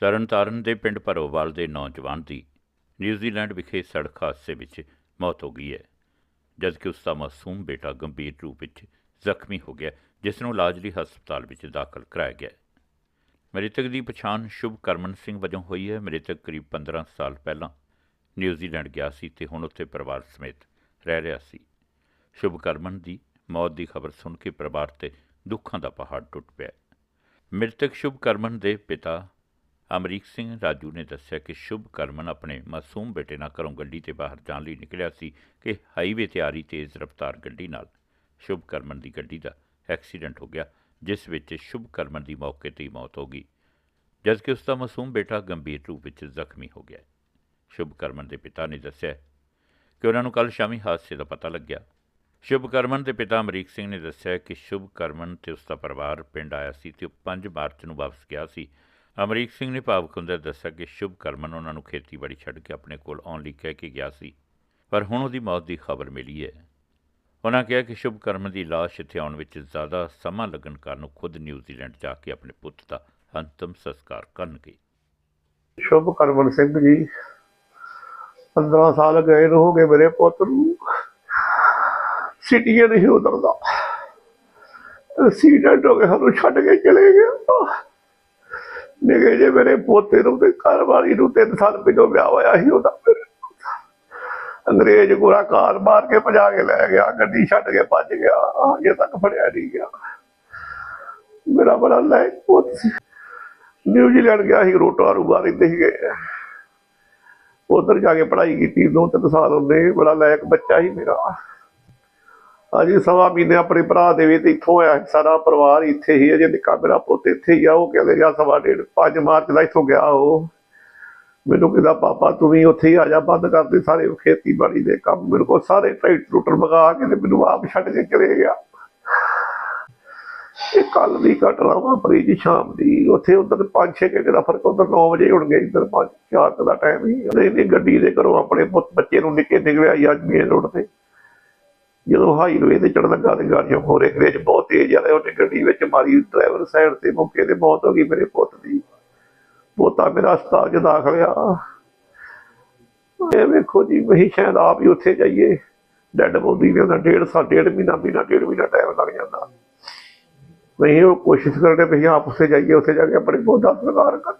ਤਰਨਤਾਰਨ ਦੇ ਪਿੰਡ ਭਰੋਵਾਲ ਦੇ ਨੌਜਵਾਨ ਦੀ ਨਿਊਜ਼ੀਲੈਂਡ ਵਿਖੇ ਸੜਕ ਹਾਦਸੇ ਵਿੱਚ ਮੌਤ ਹੋ ਗਈ ਹੈ, ਜਦਕਿ ਉਸ ਦਾ ਮਾਸੂਮ ਬੇਟਾ ਗੰਭੀਰ ਰੂਪ ਵਿੱਚ ਜ਼ਖਮੀ ਹੋ ਗਿਆ, ਜਿਸ ਨੂੰ ਇਲਾਜ ਲਈ ਹਸਪਤਾਲ ਵਿੱਚ ਦਾਖਲ ਕਰਾਇਆ ਗਿਆ ਮ੍ਰਿਤਕ ਦੀ ਪਛਾਣ ਸ਼ੁਭ ਕਰਮਨ ਸਿੰਘ ਵਜੋਂ ਹੋਈ ਹੈ। ਮ੍ਰਿਤਕ ਕਰੀਬ 15 ਸਾਲ ਪਹਿਲਾਂ ਨਿਊਜ਼ੀਲੈਂਡ ਗਿਆ ਸੀ ਤੇ ਹੁਣ ਉੱਥੇ ਪਰਿਵਾਰ ਸਮੇਤ ਰਹਿ ਰਿਹਾ ਸੀ। ਸ਼ੁਭ ਕਰਮਨ ਦੀ ਮੌਤ ਦੀ ਖਬਰ ਸੁਣ ਕੇ ਪਰਿਵਾਰ ਤੇ ਦੁੱਖਾਂ ਦਾ ਪਹਾੜ ਟੁੱਟ ਪਿਆ ਮ੍ਰਿਤਕ ਸ਼ੁਭਕਰਮਨ ਦੇ ਪਿਤਾ ਅਮਰੀਕ ਸਿੰਘ ਰਾਜੂ ਨੇ ਦੱਸਿਆ ਕਿ ਸ਼ੁਭ ਕਰਮਨ ਆਪਣੇ ਮਾਸੂਮ ਬੇਟੇ ਨਾਲ ਘਰੋਂ ਗੱਡੀ ਤੇ ਬਾਹਰ ਜਾਣ ਲਈ ਨਿਕਲਿਆ ਸੀ ਕਿ ਹਾਈਵੇ ਤੇ ਆ ਰਹੀ ਤੇਜ਼ ਰਫ਼ਤਾਰ ਗੱਡੀ ਨਾਲ ਸ਼ੁਭ ਕਰਮਨ ਦੀ ਗੱਡੀ ਦਾ ਐਕਸੀਡੈਂਟ ਹੋ ਗਿਆ, ਜਿਸ ਵਿੱਚ ਸ਼ੁਭ ਕਰਮਨ ਦੀ ਮੌਕੇ ਤੇ ਹੀ ਮੌਤ ਹੋ ਗਈ, ਜਦਕਿ ਉਸ ਦਾ ਮਾਸੂਮ ਬੇਟਾ ਗੰਭੀਰ ਰੂਪ ਵਿੱਚ ਜ਼ਖਮੀ ਹੋ ਗਿਆ ਹੈ। ਸ਼ੁਭ ਕਰਮਨ ਦੇ ਪਿਤਾ ਨੇ ਦੱਸਿਆ ਕਿ ਉਹਨਾਂ ਨੂੰ ਕੱਲ ਸ਼ਾਮੀ ਹਾਦਸੇ ਦਾ ਪਤਾ ਲੱਗਿਆ ਸ਼ੁਭ ਕਰਮਨ ਦੇ ਪਿਤਾ ਅਮਰੀਕ ਸਿੰਘ ਨੇ ਦੱਸਿਆ ਕਿ ਸ਼ੁਭ ਕਰਮਨ ਤੇ ਉਸ ਦਾ ਪਰਿਵਾਰ ਪਿੰਡ ਆਇਆ ਸੀ ਤੇ ਉਹ 5 ਮਾਰਚ ਨੂੰ ਵਾਪਸ ਗਿਆ ਸੀ ਅਮਰੀਕ ਸਿੰਘ ਨੇ ਭਾਵੁਕ ਹੁੰਦਿਆਂ ਦੱਸਿਆ ਕਿ ਸ਼ੁਭ ਕਰਮਨ ਉਹਨਾਂ ਨੂੰ ਖੇਤੀਬਾੜੀ ਛੱਡ ਕੇ ਆਪਣੇ ਕੋਲ ਆਉਣ ਲਈ ਕਹਿ ਕੇ ਗਿਆ ਸੀ, ਪਰ ਹੁਣ ਉਹਦੀ ਮੌਤ ਦੀ ਖਬਰ ਮਿਲੀ ਹੈ। ਉਹਨਾਂ ਕਿਹਾ ਕਿ ਸ਼ੁਭ ਕਰਮਨ ਦੀ ਲਾਸ਼ ਇੱਥੇ ਆਉਣ ਵਿੱਚ ਜ਼ਿਆਦਾ ਸਮਾਂ ਲੱਗਣ ਕਾਰਨ ਉਹ ਖੁਦ ਨਿਊਜ਼ੀਲੈਂਡ ਜਾ ਕੇ ਆਪਣੇ ਪੁੱਤ ਦਾ ਅੰਤਮ ਸੰਸਕਾਰ ਕਰਨਗੇ। ਸ਼ੁਭ ਕਰਮਨ ਸਿੰਘ ਜੀ 15 ਸਾਲ ਗਏ ਨੂੰ ਹੋ ਗਏ ਮੇਰੇ ਪੁੱਤ ਨੂੰ। ਸਿਟੀਏ ਨਹੀਂ ਉਤਰਦਾ ਐਕਸੀਡੈਂਟ ਹੋ ਗਿਆ ਸਾਨੂੰ ਛੱਡ ਕੇ ਚਲੇ ਗਿਆ। ਨਿਕੇ ਜੇ ਮੇਰੇ ਪੋਤੇ ਨੂੰ ਤੇ ਘਰ ਨੂੰ ਤਿੰਨ ਸਾਲ ਪਹਿਲਾਂ ਵਿਆਹ ਹੋਇਆ ਸੀ, ਉਹਦਾ ਅੰਗਰੇਜ਼ ਗੋਰਾ ਕਾਰ ਮਾਰ ਕੇ ਭਜਾ ਕੇ ਲੈ ਗਿਆ, ਗੱਡੀ ਛੱਡ ਕੇ ਭੱਜ ਗਿਆ ਅਜੇ ਤੱਕ ਫੜਿਆ ਨਹੀਂ ਗਿਆ। ਮੇਰਾ ਬੜਾ ਲਾਇਕ ਪੁੱਤ ਸੀ। ਨਿਊਜ਼ੀਲੈਂਡ ਗਿਆ ਸੀ ਰੋਟਾਰੂਗਾ ਰਹਿੰਦੇ ਸੀਗੇ। ਉਧਰ ਜਾ ਕੇ ਪੜ੍ਹਾਈ ਕੀਤੀ, ਦੋ ਤਿੰਨ ਸਾਲ ਉਹਨੇ, ਬੜਾ ਲਾਇਕ ਬੱਚਾ ਸੀ ਮੇਰਾ। ਅਜੇ ਸਵਾ ਮਹੀਨੇ ਆਪਣੇ ਭਰਾ ਦੇ ਵੀ ਤੇ ਇੱਥੋਂ ਆਇਆ ਸੀ, ਸਾਰਾ ਪਰਿਵਾਰ ਇੱਥੇ ਹੀ ਅਜੇ ਨਿੱਕਾ ਮੇਰਾ ਪੁੱਤ ਇੱਥੇ ਹੀ ਆ ਉਹ ਕਹਿੰਦੇ ਗਿਆ ਸਵਾ ਡੇਢ 5 ਮਾਰਚ ਦਾ ਇੱਥੋਂ ਗਿਆ ਉਹ। ਮੈਨੂੰ ਕਹਿੰਦਾ ਪਾਪਾ ਤੂੰ ਵੀ ਉੱਥੇ ਹੀ ਆ ਜਾ ਬੰਦ ਕਰ ਦੇ ਸਾਰੇ ਖੇਤੀਬਾੜੀ ਦੇ ਕੰਮ। ਮੇਰੇ ਕੋਲ ਸਾਰੇ ਟਰੈਕਟਰ ਟਰੂਟਰ ਮਗਾ ਕੇ ਤੇ ਮੈਨੂੰ ਆਪ ਛੱਡ ਕੇ ਚਲੇ ਗਿਆ। ਇਹ ਕੱਲ ਦੀ ਘਟਨਾ ਵਾਪਰੀ ਜੀ ਸ਼ਾਮ ਦੀ। ਉੱਥੇ ਉਧਰ 5-6 ਘੰਟੇ ਦਾ ਫ਼ਰਕ ਉਧਰ 9 ਵਜੇ ਉੜਗੇ ਇੱਧਰ 5-4 ਦਾ ਟਾਈਮ ਹੀ। ਇਹਨੇ ਗੱਡੀ ਦੇ ਘਰੋਂ ਆਪਣੇ ਪੁੱਤ ਬੱਚੇ ਨੂੰ ਨਿੱਕੇ ਨਿਕਲਿਆ ਅੱਜ ਮੇਨ ਰੋਡ ਤੇ। ਜਦੋਂ ਹਾਈਵੇ ਤੇ ਚੜਨ ਲੱਗਾ ਤੇ ਗਾੜੀਆਂ ਮੋਰੇ ਅੰਗਰੇਜ਼ ਬਹੁਤ ਤੇਜ਼ ਆ ਰਹੇ ਉਹਨੇ ਗੱਡੀ ਵਿੱਚ ਮਾਰੀ ਡਰਾਈਵਰ ਸਾਈਡ ਤੇ ਮੌਕੇ ਤੇ ਮੌਤ ਹੋ ਗਈ ਮੇਰੇ ਪੁੱਤ ਦੀ। ਪੋਤਾ ਮੇਰਾ ਹਸਪਤਾਲ 'ਚ ਦਾਖਲ ਆ ਇਹ ਵੇਖੋ ਜੀ ਵਹੀ ਸ਼ਾਇਦ ਆਪ ਹੀ ਉੱਥੇ ਜਾਈਏ। ਡੈਡ ਬੋਡੀ ਦੇ ਦਾ ਡੇਢ ਸਾਲ, ਡੇਢ ਮਹੀਨਾ ਮਹੀਨਾ, ਡੇਢ ਮਹੀਨਾ ਟਾਈਮ ਲੱਗ ਜਾਂਦਾ। ਨਹੀਂ ਉਹ ਕੋਸ਼ਿਸ਼ ਕਰਦੇ ਵੀ ਆਪ ਉੱਥੇ ਜਾਈਏ, ਉੱਥੇ ਜਾ ਕੇ ਆਪਣੇ ਪੌਦਾ ਸਰਕਾਰ ਕਰ।